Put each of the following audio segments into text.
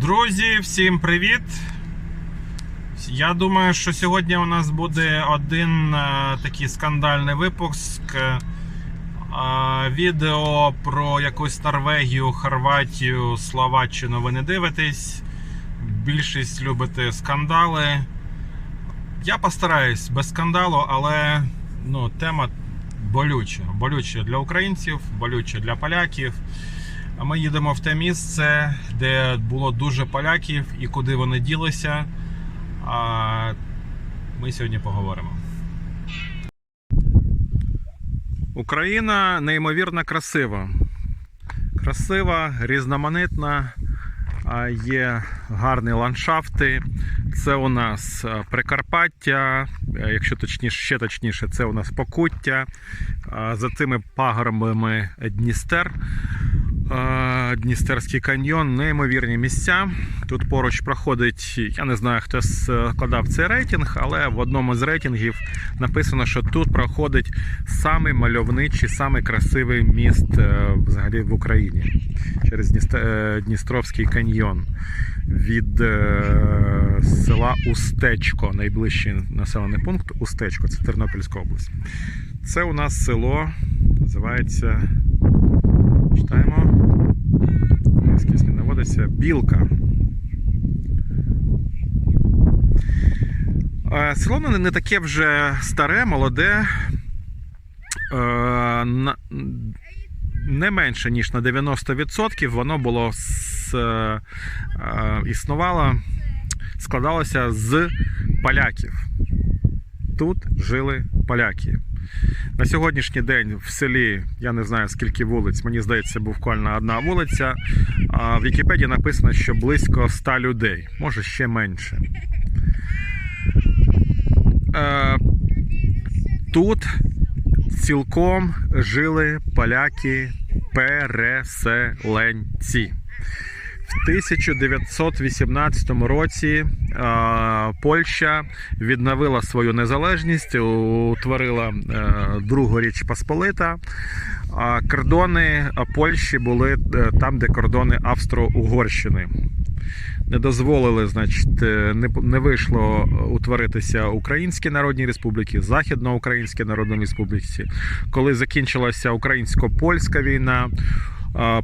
Друзі, всім привіт! Я думаю, що сьогодні у нас буде один е, такий скандальний випуск. Е, відео про якусь Норвегію, Хорватію, Словаччину ви не дивитесь. Більшість любите скандали. Я постараюсь без скандалу, але ну, тема болюча. Болюча для українців, болюча для поляків. А ми їдемо в те місце, де було дуже поляків і куди вони ділися. А ми сьогодні поговоримо. Україна неймовірно красива. Красива, різноманітна, є гарні ландшафти. Це у нас е, Прикарпаття, е, якщо точніше, ще точніше, це у нас Покуття. За цими пагорбами Дністер. Е, Дністерський каньйон, неймовірні місця. Тут поруч проходить, я не знаю, хто складав цей рейтинг, але в одному з рейтингів написано, що тут проходить самий мальовничий, самий красивий міст е, взагалі в Україні через е, Дністровський каньйон від е, села Устечко, найближчий населений пункт Устечко, це Тернопільська область. Це у нас село називається. Читаємо. Скільки наводиться. Білка. Е, Село не таке вже старе, молоде. Е, Не менше, ніж на 90% воно було з, е, існувало, складалося з поляків. Тут жили поляки. На сьогоднішній день в селі я не знаю скільки вулиць, мені здається, буквально одна вулиця. А в Вікіпедії написано, що близько 100 людей, може ще менше. Е, Тут цілком жили поляки переселенці. В 1918 році Польща відновила свою незалежність, утворила е, Другу Річ Посполита. А кордони Польщі були е, там, де кордони Австро-Угорщини. Не дозволили, значить, е, не, не вийшло утворитися Українській Народній Республіці, Західноукраїнській Народній Республіці. Коли закінчилася українсько-польська війна,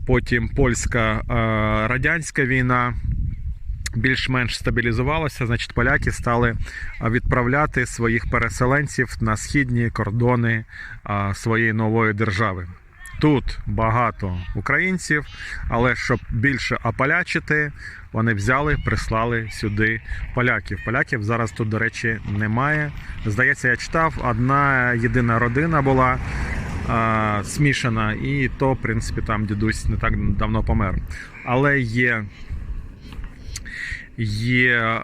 потім польська-радянська війна. Більш-менш стабілізувалося, значить, поляки стали відправляти своїх переселенців на східні кордони своєї нової держави. Тут багато українців, але щоб більше ополячити, вони взяли, прислали сюди поляків. Поляків зараз тут, до речі, немає. Здається, я читав, одна єдина родина була а, смішана, і то, в принципі, там дідусь не так давно помер. Але є. Є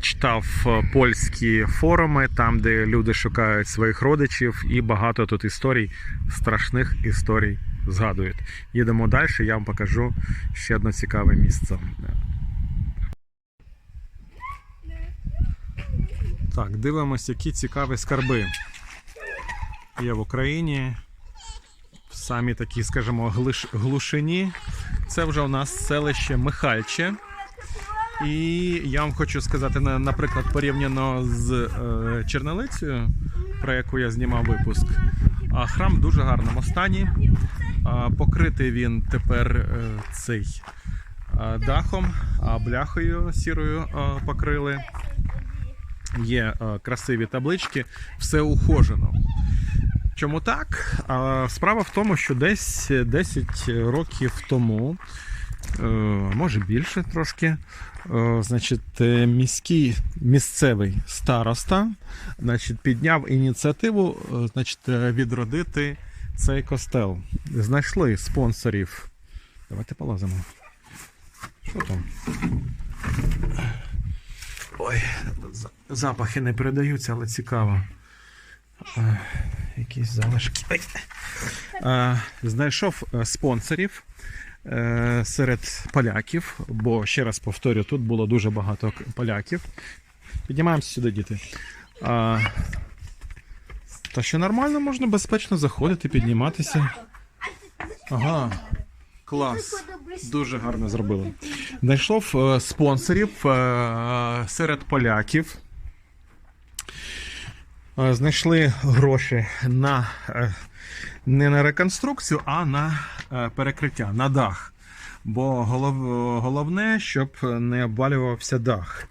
читав польські форуми, там, де люди шукають своїх родичів, і багато тут історій, страшних історій згадують. Їдемо далі, я вам покажу ще одне цікаве місце. Так, дивимось, які цікаві скарби є в Україні. В самі такі, скажімо, глушині. Це вже у нас селище Михальче. І я вам хочу сказати, наприклад, порівняно з е, Чернелицею, про яку я знімав випуск, храм в дуже гарному стані. Покритий він тепер е, цей дахом, а бляхою сірою покрили. Є е, красиві таблички, все ухожено. Чому так? Справа в тому, що десь 10 років тому, е, може більше трошки, е, значить, е, міський місцевий староста значить, підняв ініціативу значить, відродити цей костел. Знайшли спонсорів. Давайте полазимо. Що там? Ой, запахи не передаються, але цікаво. Якісь залишки. Е, Знайшов е, спонсорів е, серед поляків, бо ще раз повторю, тут було дуже багато поляків. Піднімаємося сюди, діти. А, та що нормально можна безпечно заходити, підніматися. Ага. Клас. Дуже гарно зробили. Знайшов е, спонсорів серед поляків. Е, Знайшли гроші на е, не на реконструкцію, а на е, перекриття, на дах. Бо голов, головне, щоб не обвалювався дах.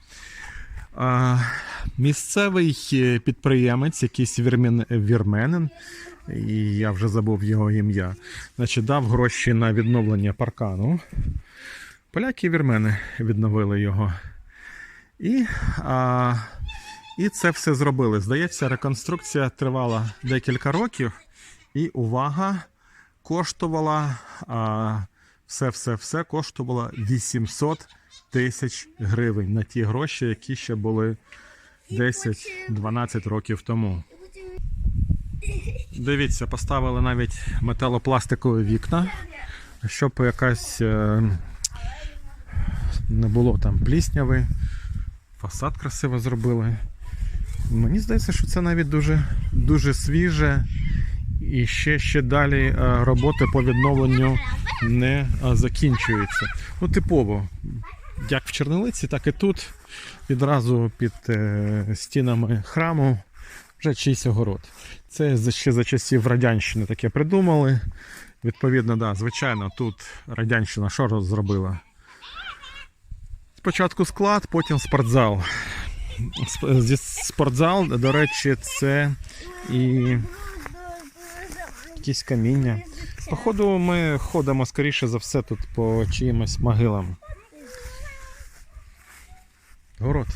Місцевий підприємець, якийсь вірмен, вірменин, і я вже забув його ім'я, значить, дав гроші на відновлення паркану. Поляки і вірмени відновили його. І, а, і це все зробили. Здається, реконструкція тривала декілька років, і увага коштувала все-все-все коштувало 800 тисяч гривень на ті гроші, які ще були 10-12 років тому. Дивіться, поставили навіть металопластикові вікна, щоб якась е, не було там плісняви, фасад красиво зробили. Мені здається, що це навіть дуже, дуже свіже. І ще, ще далі е, роботи по відновленню не е, закінчуються. Ну, типово, як в Чернилиці, так і тут. Відразу під е, стінами храму вже чийсь огород. Це ще за часів Радянщини таке придумали. Відповідно, да, звичайно, тут Радянщина що зробила? Спочатку склад, потім спортзал. Спортзал, до речі, це і якісь каміння. Походу, ми ходимо скоріше за все тут по чиїмось могилам. Город.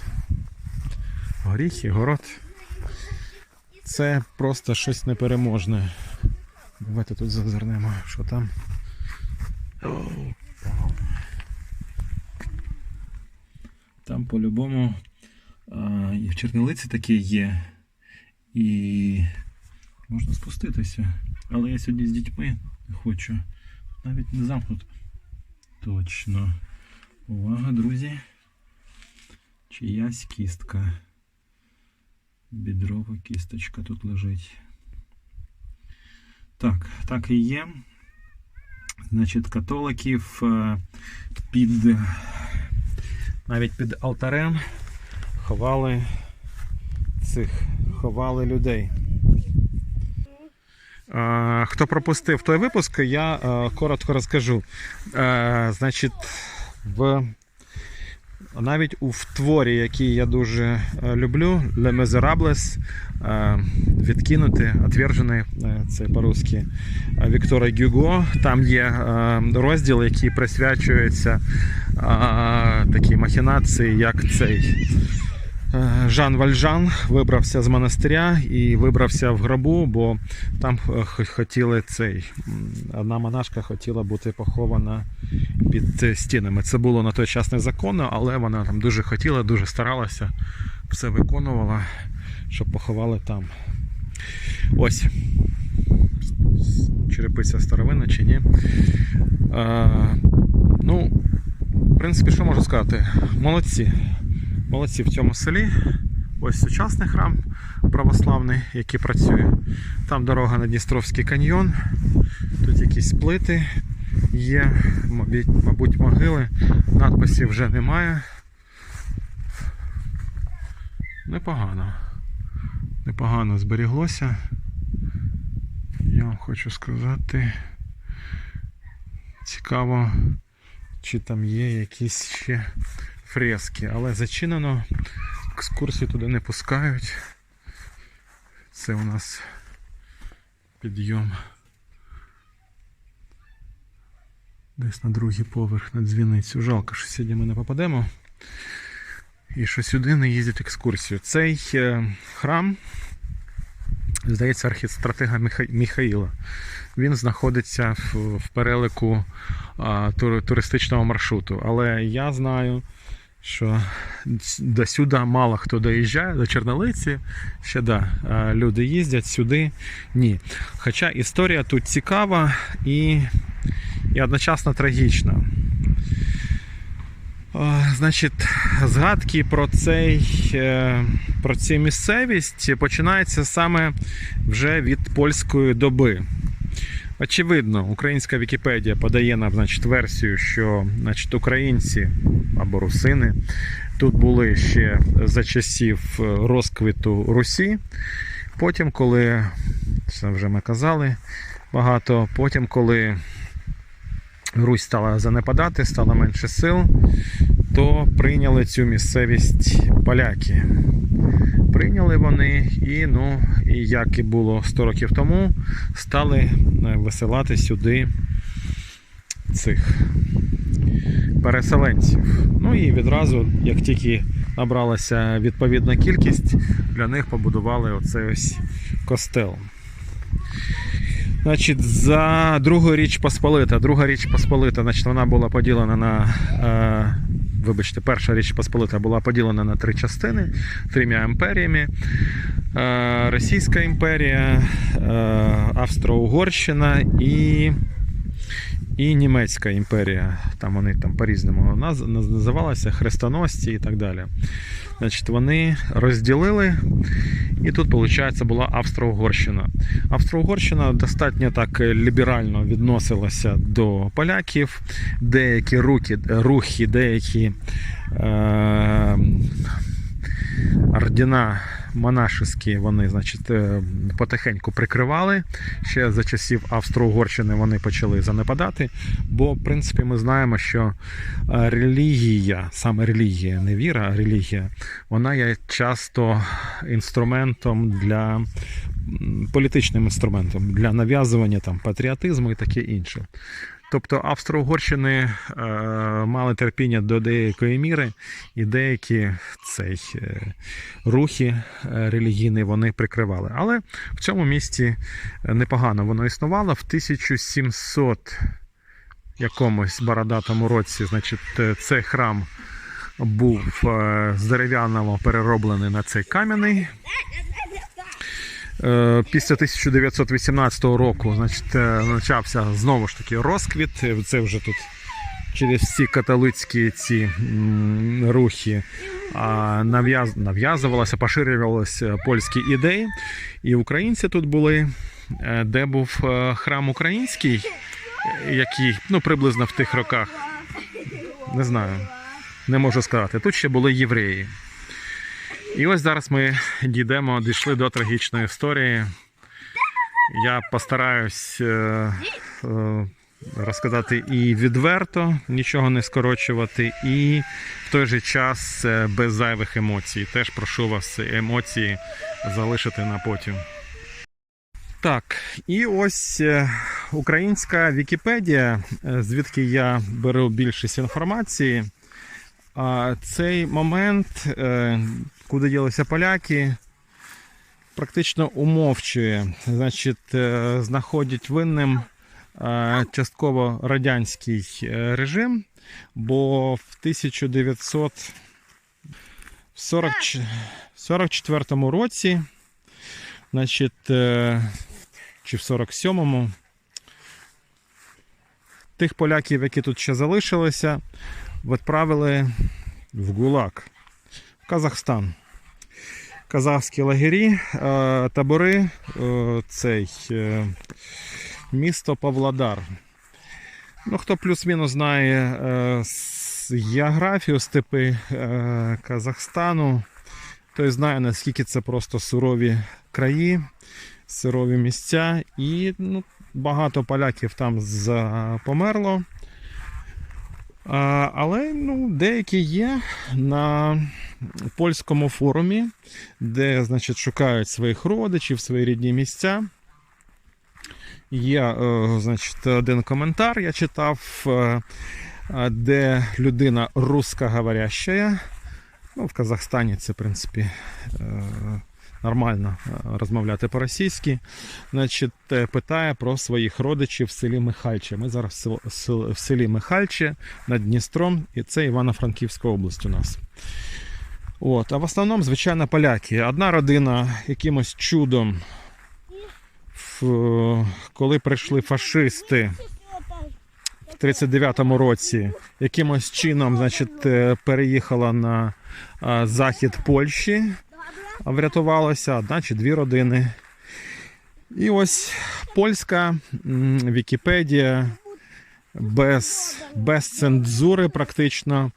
Горіхи, город. Це просто щось непереможне. Давайте тут зазирнемо, що там. Там по-любому і в Чернилиці таке є. І можна спуститися. Але я сьогодні з дітьми хочу. Навіть не замкнуто. Точно. Увага, друзі. Чиясь кістка. Бідрова кісточка тут лежить. Так, так і є. Значить, католиків е, під навіть під алтарем ховали цих ховали людей. Хто пропустив той випуск, я е, коротко розкажу. Е, Значить, в навіть у творі, який я дуже е, люблю, Le Miserables, відкинути, отвержений, це по-русски, Віктора Гюго. Там є розділ, який присвячується такій махінації, як цей. Е, Жан Вальжан вибрався з монастиря і вибрався в гробу, бо там е, хотіли цей. Одна монашка хотіла бути похована під е, стінами. Це було на той час незаконно, але вона там дуже хотіла, дуже старалася, все виконувала, щоб поховали там. Ось. Черепиця старовина чи ні. Е, ну, в принципі, що можу сказати? Молодці. Молодці в цьому селі. Ось сучасний храм православний, який працює. Там дорога на Дністровський каньйон. Тут якісь плити є, мабуть, могили. Надписів вже немає. Непогано. Непогано зберіглося. Я вам хочу сказати. Цікаво, чи там є якісь ще фрески, але зачинено. Екскурсії туди не пускають. Це у нас підйом. Десь на другий поверх на дзвіницю. Жалко, що сьогодні ми не попадемо. І що сюди не їздять екскурсію. Цей е, храм, здається, архістратега Міха- Міхаїла. Він знаходиться в, перелику туристичного маршруту. Але я знаю, що до сюди мало хто доїжджає, до Чернолиці. Ще да, люди їздять сюди. Ні. Хоча історія тут цікава і, і одночасно трагічна. Значить, згадки про цей, е, про цю місцевість починаються саме вже від польської доби. Очевидно, українська Вікіпедія подає нам значить, версію, що значить, українці або русини тут були ще за часів е, розквіту Русі. Потім, коли це вже ми казали багато, потім, коли Русь стала занепадати, стало менше сил, то прийняли цю місцевість поляки. Прийняли вони і, ну, і як і було 100 років тому, стали е, висилати сюди цих переселенців. Ну і відразу, як тільки набралася відповідна кількість, для них побудували оцей ось костел. Значить, за Другу річ Посполита. Друга річ Посполита, значить, вона була поділена на. Вибачте, перша річ Посполита була поділена на три частини трьома імперіями. Е, Російська імперія, е, Австро-Угорщина і, і Німецька імперія. Там вони там по-різному наз- наз- називалися, хрестоносці і так далі. Значить, вони розділили, і тут, виходить, була Австро-Угорщина. Австро-Угорщина достатньо так ліберально відносилася до поляків. Деякі руки, рухи, деякі е, ордена монашеські вони, значить, е, потихеньку прикривали. Ще за часів Австро-Угорщини вони почали занепадати. Бо, в принципі, ми знаємо, що е, релігія, саме релігія, не віра, а релігія, вона є часто інструментом для політичним інструментом для нав'язування там патріотизму і таке інше. Тобто Австро-Угорщини е, мали терпіння до деякої міри, і деякі цей, е, рухи е, релігійні вони прикривали. Але в цьому місті непогано воно існувало. В 1700 якомусь бородатому році, значить, е, цей храм був е, з дерев'яного перероблений на цей кам'яний. Е, Після 1918 року значить, е, почався знову ж таки розквіт. Е, Це вже тут через всі католицькі ці рухи нав'язувалося, поширювалися польські ідеї. І українці тут були, де був храм український, який ну, приблизно в тих роках. Не знаю, не можу сказати. Тут ще були євреї. І ось зараз ми дійдемо, дійшли до трагічної історії. Я постараюсь е, е, розказати і відверто, нічого не скорочувати, і в той же час е, без зайвих емоцій. Теж прошу вас емоції залишити на потім. Так, і ось українська Вікіпедія, звідки я беру більшість інформації. Цей момент, куди ділися поляки, практично умовчує. Значить, е, знаходять винним е, частково радянський е, режим, бо в 1944 році, значить, чи в 47-му, тих поляків, які тут ще залишилися, відправили в ГУЛАГ, Казахстан. Казахські лагері, е, табори, е, цей е, місто Павлодар. Ну, хто плюс-мінус знає географію степи Казахстану, той знає, наскільки це просто сурові краї, сурові місця, і ну, багато поляків там померло. Але ну, деякі є на польському форумі, де значить, шукають своїх родичів, свої рідні місця. Є е, значить, один коментар, я читав, е, де людина русскоговорящая. Ну, в Казахстані це, в принципі, е, нормально е, розмовляти по-російськи. Значить, е, питає про своїх родичів в селі Михальче. Ми зараз в сел- сел- в селі Михальче над Дністром, і це Івано-Франківська область у нас. От, а в основному, звичайно, поляки. Одна родина якимось чудом, коли прийшли фашисти в 39-му році, якимось чином значить, е, переїхала на е, захід Польщі, врятувалося одна чи дві родини. І ось польська Вікіпедія без, без цензури практично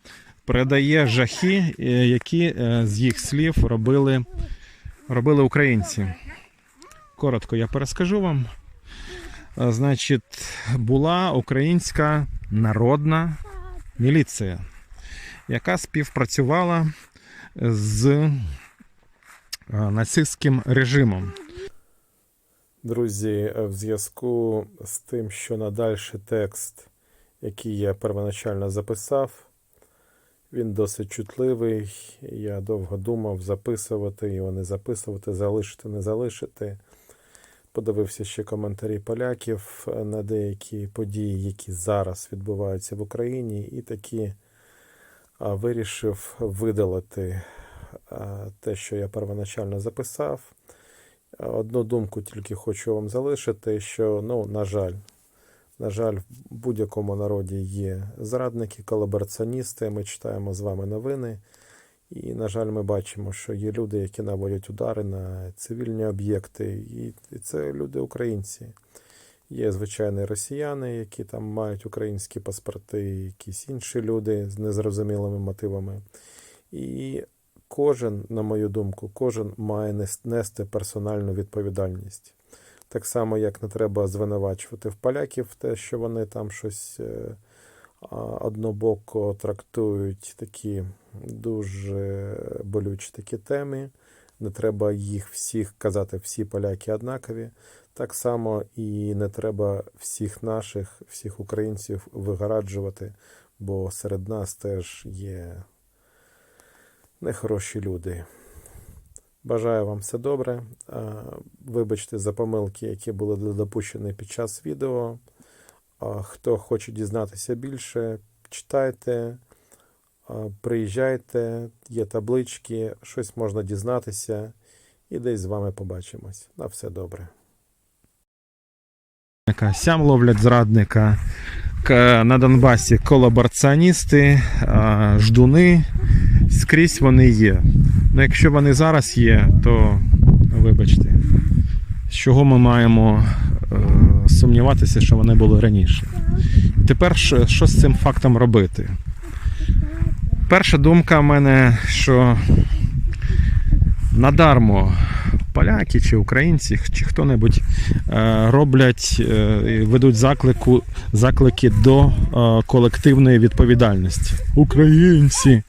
передає жахи, е, які е, з їх слів робили, робили українці. Коротко я перескажу вам. Значить, була українська народна міліція, яка співпрацювала з нацистським режимом. Друзі, в зв'язку з тим, що надальший текст, який я первоначально записав, він досить чутливий. Я довго думав записувати його, не записувати, залишити, не залишити. Подивився ще коментарі поляків на деякі події, які зараз відбуваються в Україні, і таки вирішив видалити те, що я первоначально записав. Одну думку тільки хочу вам залишити, що, ну, на жаль, на жаль, в будь-якому народі є зрадники, колабораціоністи. Ми читаємо з вами новини. І, на жаль, ми бачимо, що є люди, які наводять удари на цивільні об'єкти. І це люди українці. Є, звичайно, росіяни, які там мають українські паспорти, якісь інші люди з незрозумілими мотивами. І кожен, на мою думку, кожен має нести персональну відповідальність. Так само, як не треба звинувачувати в поляків те, що вони там щось е, однобоко трактують такі дуже болючі такі теми. Не треба їх всіх казати, всі поляки однакові. Так само і не треба всіх наших, всіх українців вигораджувати, бо серед нас теж є нехороші люди. Бажаю вам все добре. Вибачте за помилки, які були допущені під час відео. Хто хоче дізнатися більше, читайте, приїжджайте, є таблички, щось можна дізнатися і десь з вами побачимось. На все добре. Сям ловлять зрадника. На Донбасі колабораціоністи, ждуни. Скрізь вони є. Ну, якщо вони зараз є, то вибачте, з чого ми маємо е, сумніватися, що вони були раніше. Тепер що, з цим фактом робити? Перша думка в мене, що надармо поляки чи українці, чи хто-небудь е, роблять, е, ведуть заклику, заклики до е, колективної відповідальності. Українці,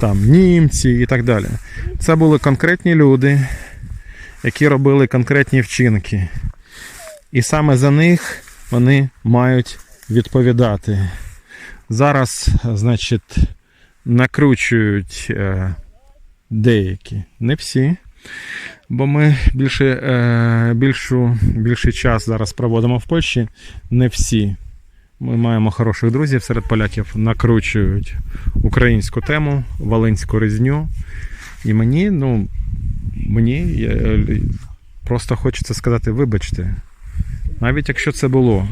там, німці і так далі. Це були конкретні люди, які робили конкретні вчинки. І саме за них вони мають відповідати. Зараз, значить, накручують е, деякі, не всі. Бо ми більше, е, більшу, більший час зараз проводимо в Польщі. Не всі. Ми маємо хороших друзів серед поляків, накручують українську тему, волинську резню. І мені, ну, мені я, просто хочеться сказати, вибачте, навіть якщо це було,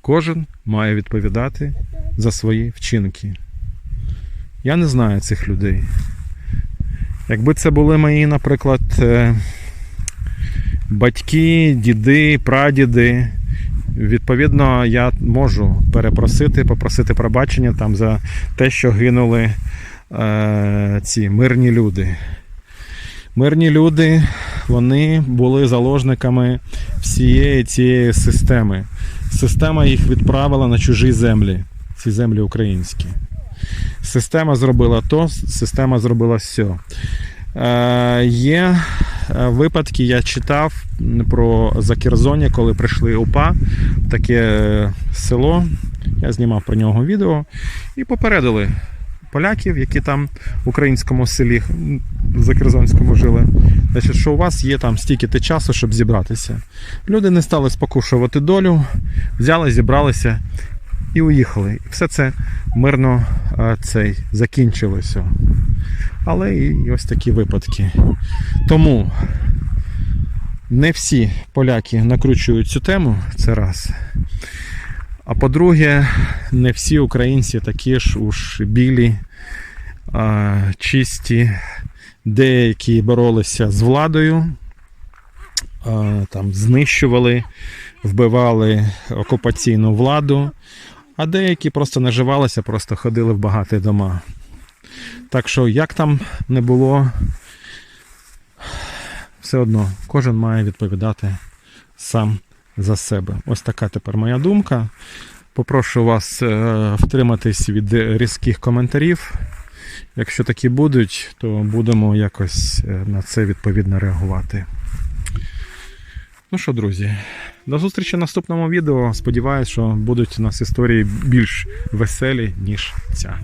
кожен має відповідати за свої вчинки. Я не знаю цих людей. Якби це були мої, наприклад, е, батьки, діди, прадіди, відповідно, я можу перепросити, попросити пробачення там за те, що гинули е, ці мирні люди. Мирні люди, вони були заложниками всієї цієї системи. Система їх відправила на чужі землі, ці землі українські. Система зробила то, система зробила все. Е, є е, випадки, я читав про Закерзоні, коли прийшли УПА, таке е, село. Я знімав про нього відео і попередили поляків, які там в українському селі в Закерзонському жили. Значить, що у вас є там стільки часу, щоб зібратися. Люди не стали спокушувати долю, взяли, зібралися і уїхали. І все це мирно цей закінчилося. Але і ось такі випадки. Тому не всі поляки накручують цю тему, це раз. А по-друге, не всі українці такі ж уж білі, а, чисті, деякі боролися з владою, е, там знищували, вбивали окупаційну владу, а деякі просто наживалися, просто ходили в багаті дома. Так що, як там не було, все одно кожен має відповідати сам за себе. Ось така тепер моя думка. Попрошу вас е, втриматись від різких коментарів. Якщо такі будуть, то будемо якось е, на це відповідно реагувати. Ну що, друзі, до зустрічі в наступному відео. Сподіваюсь, що будуть у нас історії більш веселі, ніж ця.